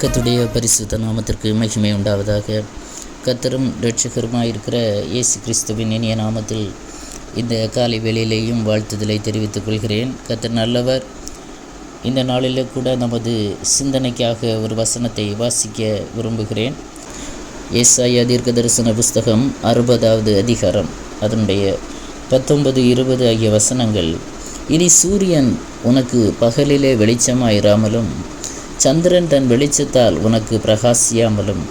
கத்துடைய பரிசுத்த நாமத்திற்கு மகிமை உண்டாவதாக. கத்தரும் இருக்கிற இயேசு கிறிஸ்துவின் இனிய நாமத்தில் இந்த காலை வேளையிலேயும் வாழ்த்துதலை தெரிவித்துக் கொள்கிறேன். கத்தர் நல்லவர். இந்த நாளில் கூட நமது சிந்தனைக்காக ஒரு வசனத்தை வாசிக்க விரும்புகிறேன். ஏசாய தீர்க்க தரிசன புஸ்தகம் அறுபதாவது அதிகாரம். அதனுடைய பத்தொன்பது இருபது ஆகிய வசனங்கள் இனி சூரியன் உனக்கு பகலிலே வெளிச்சமாயிராமலும் சந்திரன் தன் வெளிச்சத்தால் உனக்கு பிரகாசியாமலும்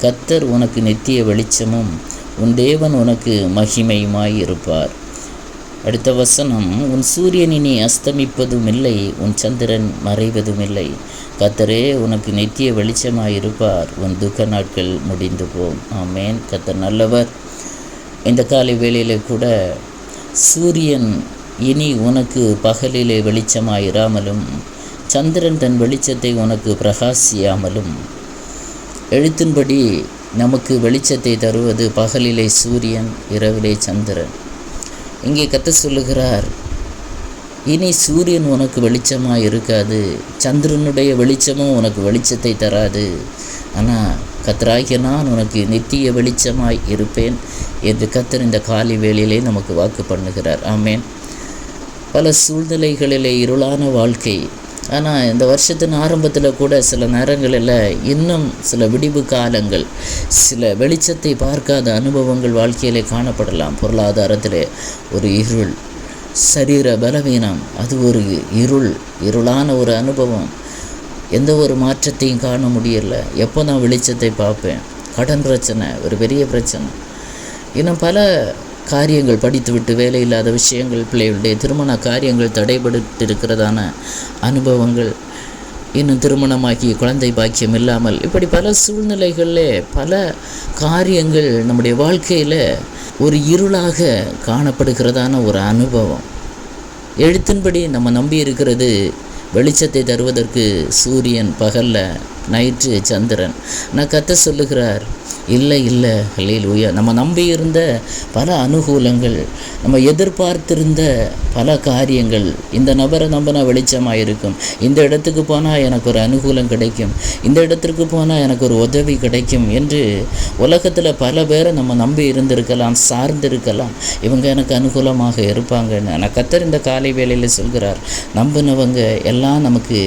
கத்தர் உனக்கு நித்திய வெளிச்சமும் உன் தேவன் உனக்கு மகிமையுமாய் இருப்பார் அடுத்த வசனம் உன் சூரியன் இனி அஸ்தமிப்பதும் இல்லை உன் சந்திரன் மறைவதும் இல்லை கத்தரே உனக்கு நித்திய வெளிச்சமாயிருப்பார். உன் துக்க நாட்கள் முடிந்து போம் ஆமேன். கத்தர் நல்லவர். இந்த காலை வேளையில் கூட சூரியன் இனி உனக்கு பகலிலே வெளிச்சமாயிராமலும் சந்திரன் தன் வெளிச்சத்தை உனக்கு பிரகாசியாமலும் எழுத்தின்படி நமக்கு வெளிச்சத்தை தருவது பகலிலே சூரியன் இரவிலே சந்திரன். இங்கே கத்த சொல்லுகிறார் இனி சூரியன் உனக்கு வெளிச்சமாக இருக்காது சந்திரனுடைய வெளிச்சமும் உனக்கு வெளிச்சத்தை தராது. ஆனால் கத்தராகிய நான் உனக்கு நித்திய வெளிச்சமாய் இருப்பேன் என்று கத்தர் இந்த காலி வேளையிலே நமக்கு வாக்கு பண்ணுகிறார். ஆமேன். பல சூழ்நிலைகளிலே இருளான வாழ்க்கை ஆனால் இந்த வருஷத்தின் ஆரம்பத்தில் கூட சில நேரங்களில் இன்னும் சில விடிவு காலங்கள் சில வெளிச்சத்தை பார்க்காத அனுபவங்கள் வாழ்க்கையிலே காணப்படலாம். பொருளாதாரத்தில் ஒரு இருள் சரீர பலவீனம் அது ஒரு இருள் இருளான ஒரு அனுபவம். எந்த ஒரு மாற்றத்தையும் காண முடியல. எப்போ நான் வெளிச்சத்தை பார்ப்பேன்? கடன் பிரச்சனை ஒரு பெரிய பிரச்சனை. இன்னும் பல காரியங்கள் படித்துவிட்டு வேலை இல்லாத விஷயங்கள் பிள்ளைகளுடைய திருமண காரியங்கள் தடைபட்டு இருக்கிறதான அனுபவங்கள் இன்னும் திருமணமாக்கி குழந்தை பாக்கியம் இல்லாமல் இப்படி பல சூழ்நிலைகளில் பல காரியங்கள் நம்முடைய வாழ்க்கையில் ஒரு இருளாக காணப்படுகிறதான ஒரு அனுபவம். எழுத்தின்படி நம்ம நம்பி இருக்கிறது வெளிச்சத்தை தருவதற்கு சூரியன் பகலில் நைட்டு சந்திரன். நான் கத்த சொல்லுகிறார் இல்லை இல்லை லூயா நம்ம நம்பி இருந்த பல அனுகூலங்கள் நம்ம எதிர்பார்த்திருந்த பல காரியங்கள் இந்த நபரை நம்பினா வெளிச்சமாக இருக்கும் இந்த இடத்துக்கு போனால் எனக்கு ஒரு அனுகூலம் கிடைக்கும். இந்த இடத்திற்கு போனால் எனக்கு ஒரு உதவி கிடைக்கும் என்று உலகத்தில் பல பேரை நம்ம நம்பி இருந்திருக்கலாம் சார்ந்திருக்கலாம். இவங்க எனக்கு அனுகூலமாக இருப்பாங்கன்னு. ஆனால் கத்தர் இந்த காலை வேளையில் சொல்கிறார் நம்பினவங்க எல்லாம் நமக்கு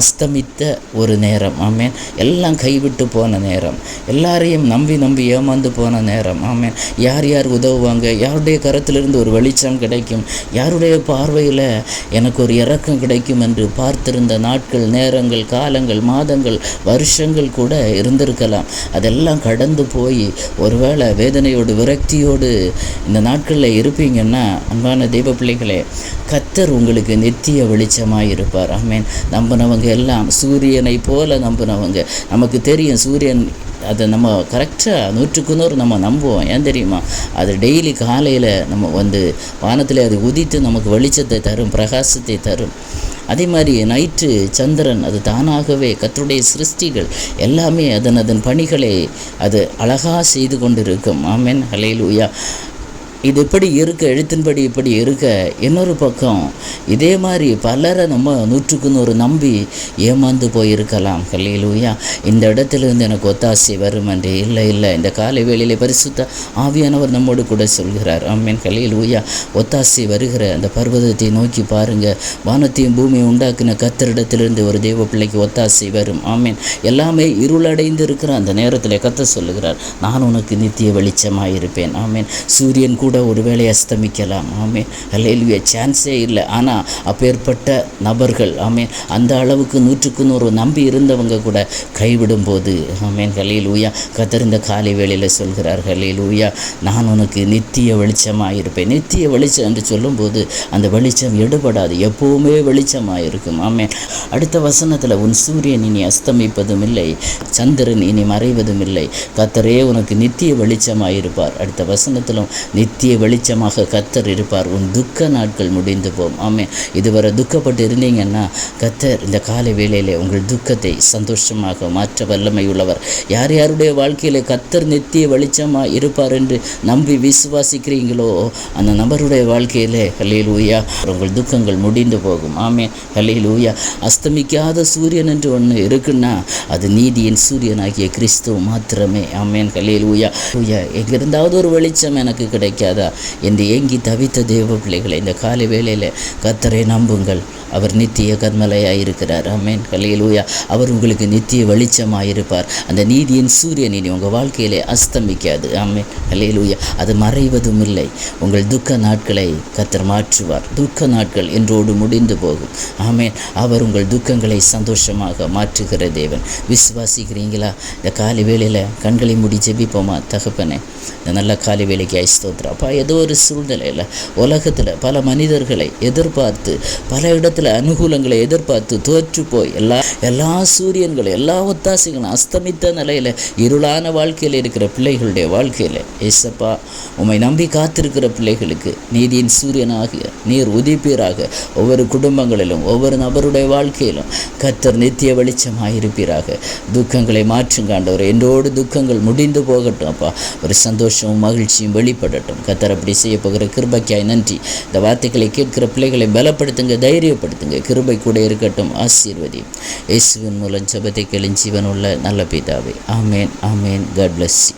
அஸ்தமித்த ஒரு நேரம். ஆமேன். எல்லாம் கைவிட்டு போன நேரம். எல்லாரையும் நம்பி நம்பி ஏமாந்து போன நேரம். ஆமேன். யார் யார் உதவுவாங்க? யாருடைய கரத்திலிருந்து ஒரு வெளிச்சம் கிடைக்கும்? யாருடைய பார்வையில் எனக்கு ஒரு இறக்கம் கிடைக்கும் என்று பார்த்திருந்த நாட்கள் நேரங்கள் காலங்கள் மாதங்கள் வருஷங்கள் கூட இருந்திருக்கலாம். அதெல்லாம் கடந்து போய் ஒருவேளை வேதனையோடு விரக்தியோடு இந்த நாட்களில் இருப்பீங்கன்னா அன்பான தெய்வ பிள்ளைகளே கத்தர் உங்களுக்கு நித்திய வெளிச்சமாக இருப்பார் ஆமேன். நம்பினவங்க எல்லாம் சூரியனை போல நம்பினவங்க. நமக்கு தெரியும் சூரியன் அதை நம்ம கரெக்டாக நூற்றுக்கு நூறு நம்ம நம்புவோம். ஏன் தெரியுமா? அது டெய்லி காலையில் நம்ம வந்து வானத்தில் அது உதித்து நமக்கு வெளிச்சத்தை தரும் பிரகாசத்தை தரும். அதே மாதிரி நைட்டு சந்திரன் அது தானாகவே கத்தருடைய சிருஷ்டிகள் எல்லாமே அதன் அதன் பணிகளை அது அழகாக செய்து கொண்டிருக்கும். ஆமேன். ஹலேலூயா இது இப்படி இருக்க எழுத்தின்படி இப்படி இருக்க இன்னொரு பக்கம் இதே மாதிரி பலரை நம்ம நூற்றுக்கு நூறு நம்பி ஏமாந்து போயிருக்கலாம். கல்லையிலூயா இந்த இடத்துலேருந்து எனக்கு ஒத்தாசை வரும் என்று. இல்லை இல்லை. இந்த காலை வேளையில் பரிசுத்த ஆவியானவர் நம்மோடு கூட சொல்கிறார். அம்மீன் கல்லையில் ஊயா ஒத்தாசை வருகிற அந்த பர்வதத்தை நோக்கி பாருங்கள் வானத்தையும் பூமியை உண்டாக்கின கத்தரிடத்திலிருந்து ஒரு தெய்வ பிள்ளைக்கு ஒத்தாசை வரும். ஆமீன். எல்லாமே இருளடைந்து இருக்கிற அந்த நேரத்தில் கத்த சொல்லுகிறார் நான் உனக்கு நித்திய வெளிச்சமாக இருப்பேன் ஆமீன். சூரியன் கூட கூட ஒருவேளை அஸ்தமிக்கலாம். ஆமே அல்லேலுவிய சான்ஸே இல்லை. ஆனால் அப்பேற்பட்ட நபர்கள் ஆமே அந்த அளவுக்கு நூற்றுக்கு நூறு நம்பி இருந்தவங்க கூட கைவிடும் போது ஆமேன் கலையில் ஊயா கத்தறிந்த காலை வேளையில் சொல்கிறார் கலையில் ஊயா நான் உனக்கு நித்திய வெளிச்சமாக இருப்பேன் நித்திய வெளிச்சம் என்று சொல்லும்போது அந்த வெளிச்சம் எடுபடாது. எப்போவுமே வெளிச்சமாக இருக்கும் ஆமேன். அடுத்த வசனத்தில் உன் சூரியன் இனி அஸ்தமிப்பதும் இல்லை. சந்திரன் இனி மறைவதும் இல்லை. கத்தரே உனக்கு நித்திய வெளிச்சமாக இருப்பார் அடுத்த வசனத்திலும் நித்திய நித்திய வெளிச்சமாக கத்தர் இருப்பார். உன் துக்க நாட்கள் முடிந்து போகும் ஆமே இதுவரை துக்கப்பட்டு இருந்தீங்கன்னா கத்தர் இந்த காலை வேளையிலே உங்கள் துக்கத்தை சந்தோஷமாக மாற்ற வல்லமை உள்ளவர். யார் யாருடைய வாழ்க்கையில் கத்தர் நித்திய வெளிச்சமாக இருப்பார் என்று நம்பி விசுவாசிக்கிறீங்களோ அந்த நபருடைய வாழ்க்கையிலே ஹல்லேல் ஊயா உங்கள் துக்கங்கள் முடிந்து போகும். ஆமே ஹல்லேல் ஊயா அஸ்தமிக்காத சூரியன் என்று ஒன்று இருக்குன்னா அது நீதியின் சூரியனாகிய கிறிஸ்துவ மாத்திரமே. ஆமேன். ஹல்லேல் ஊயா ஊயா எங்கிருந்தாவது ஒரு வெளிச்சம் எனக்கு கிடைக்காது. என்று ஏங்கி தவித்த தேவ பிள்ளைகளை இந்த காலை வேளையில் கத்தரை நம்புங்கள். அவர் நித்திய கர்மலையாக இருக்கிறார் கலையிலூயா அவர் உங்களுக்கு நித்திய வெளிச்சமாக இருப்பார் அந்த நீதியின் சூரியன் இனி உங்கள் வாழ்க்கையிலே அஸ்தமிக்காது. ஆமேன். கலையிலூயா அது மறைவதும் இல்லை உங்கள் துக்க நாட்களை கத்தர் மாற்றுவார். துக்க நாட்கள் என்றோடு முடிந்து போகும். ஆமேன். அவர் உங்கள் துக்கங்களை சந்தோஷமாக மாற்றுகிற தேவன். விசுவாசிக்கிறீங்களா? இந்த காலை வேளையில் கண்களை முடி ஜெபிப்போமா? தகப்பனே இந்த நல்ல காலை வேலைக்கு ஐஸ்தோத்ரா அப்பா ஏதோ ஒரு சூழ்நிலையில் உலகத்தில் பல மனிதர்களை எதிர்பார்த்து பல இடத்துல அனுகூலங்களை எதிர்பார்த்து தோற்று போய் எல்லா எல்லா சூரியன்களும் எல்லா ஒத்தாசைகளும் அஸ்தமித்த நிலையில் இருளான வாழ்க்கையில் இருக்கிற பிள்ளைகளுடைய வாழ்க்கையில். ஏசப்பா உம்மை நம்பி காத்திருக்கிற பிள்ளைகளுக்கு நீதியின் சூரியனாகிய நீர் உதிப்பீராக. ஒவ்வொரு குடும்பங்களிலும் ஒவ்வொரு நபருடைய வாழ்க்கையிலும் கத்தர் நித்திய வெளிச்சமாக இருப்பீராக துக்கங்களை மாற்றுங்காண்டவர் என்றோடு துக்கங்கள் முடிந்து போகட்டும் அப்பா. ஒரு சந்தோஷமும் மகிழ்ச்சியும் வெளிப்படட்டும். கத்தர் அப்படி செய்ய போகிற கிருபக்கியாய் நன்றி. இந்த வார்த்தைகளை கேட்கிற பிள்ளைகளை பலப்படுத்துங்க தைரியப்படுத்துங்க. கிருபை கூட இருக்கட்டும். ஆசீர்வதி. இயேசுவின் மூலம் ஜபத்தை கேளும் உள்ள நல்ல பிதாவை. ஆமேன் ஆமேன். God plus